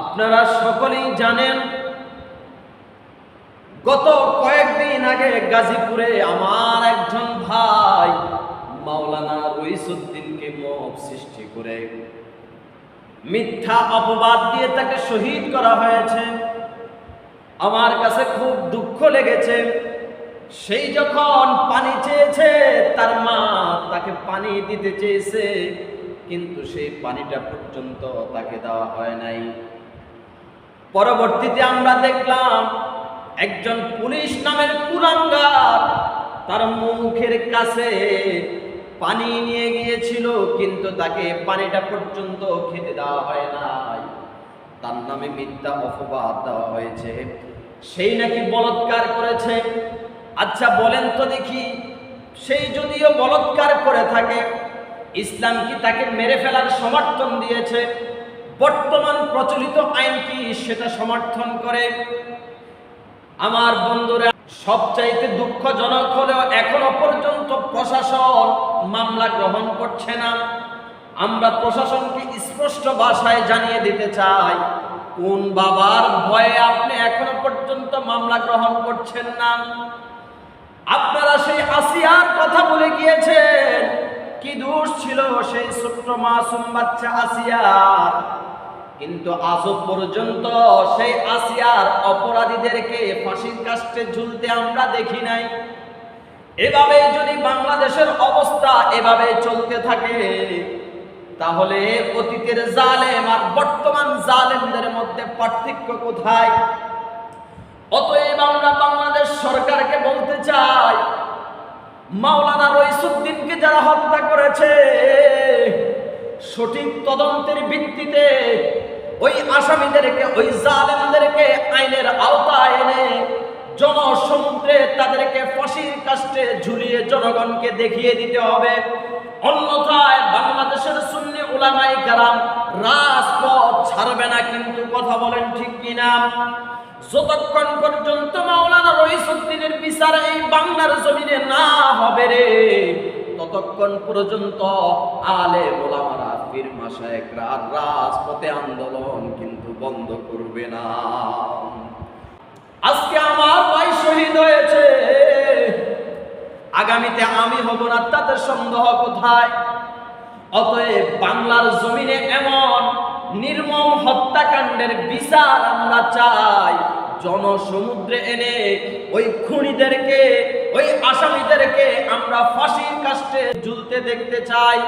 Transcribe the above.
আপনারা সকলেই জানেন, গত কয়েকদিন আগে গাজীপুরে আমার একজন ভাই মাওলানা রইসুদ্দিনকে মব সৃষ্টি করে মিথ্যা অপবাদ দিয়ে তাকে শহীদ করা হয়েছে। আমার কাছে খুব দুঃখ লেগেছে। সেই যখন পানি চেয়েছে, তার মা তাকে পানি দিতে চেয়েছে, কিন্তু সেই পানিটা পর্যন্ত তাকে দেওয়া হয় নাই। পরবর্তীতে আমরা দেখলাম একজন পুলিশ নামের কুলাঙ্গার তার মুখের কাছে পানি নিয়ে গিয়েছিল, কিন্তু তাকে পানিটা পর্যন্ত খেতে দেওয়া হয় নাই। তার নামে মিথ্যা অপবাদ দেওয়া হয়েছে। সেই নাকি বলৎকার করেছে। আচ্ছা বলেন তো দেখি, সেই যদিও বলৎকার করে থাকে, ইসলাম কি তাকে মেরে ফেলার সমর্থন দিয়েছে? বর্তমান প্রচলিত আইন কি সেটা সমর্থন করে? আমার বন্ধুরা, সবচাইতে দুঃখজনক হলেও এখনও পর্যন্ত প্রশাসন মামলা গ্রহণ করছে না। আমরা প্রশাসনকে স্পষ্ট ভাষায় জানিয়ে দিতে চাই, কোন বাবার ভয়ে আপনি এখনও পর্যন্ত মামলা গ্রহণ করছেন না? আপনারা সেই আসিয়ার কথা বলে গিয়েছেন। কি দোষ ছিল সেই ছোট্ট মাসুম বাচ্চা আসিয়ার? কিন্তু আজও পর্যন্ত সেই আসিয়ার অপরাধীদেরকে ফাঁসির কাস্টে ঝুলতে আমরা দেখি নাই। এভাবে যদি বাংলাদেশের অবস্থা এভাবে চলতে থাকে, তাহলে অতীতের জালেম আর বর্তমান জালেমদের মধ্যে পার্থক্য কোথায়? অতএব আমরা বাংলাদেশ সরকারকে বলতে চাই, মাওলানা রইসুদ্দিনকে যারা হত্যা করেছে, সঠিক তদন্তের ভিত্তিতে ওই আসামিদেরকে, ওই জালেমদেরকে আইনের আওতায় এনে জনসমুদ্রে তাদেরকে ফাঁসির কাস্টে ঝুলিয়ে জনগণকে দেখিয়ে দিতে হবে। অন্যথায় বাংলাদেশের সুন্নি উলামাই কারাম রাজপথ ছাড়বে না কিন্তু কথা বলেন ঠিক কিনা? যতক্ষণ পর্যন্ত মাওলানা রহিসুদ্দিনের বিচার এই বাংলার জমিনে না হবে রে, ততক্ষণ পর্যন্ত আলে মোলামারা পীর মাসায়েকরা রাজপথে আন্দোলন বন্ধ করবে না। আজকে আমার ভাই শহীদ হয়েছে। আগামীতে আমি হব না, তাদের সন্দেহ কোথায়? অতএব বাংলার জমিনে এমন নির্মম হত্যাকাণ্ডের বিচার আমরা চাই। জনসমুদ্রে এনে ওই খুনিদেরকে, ওই আসামিদেরকে আমরা ফাঁসির কাস্টে ঝুলতে দেখতে চাই।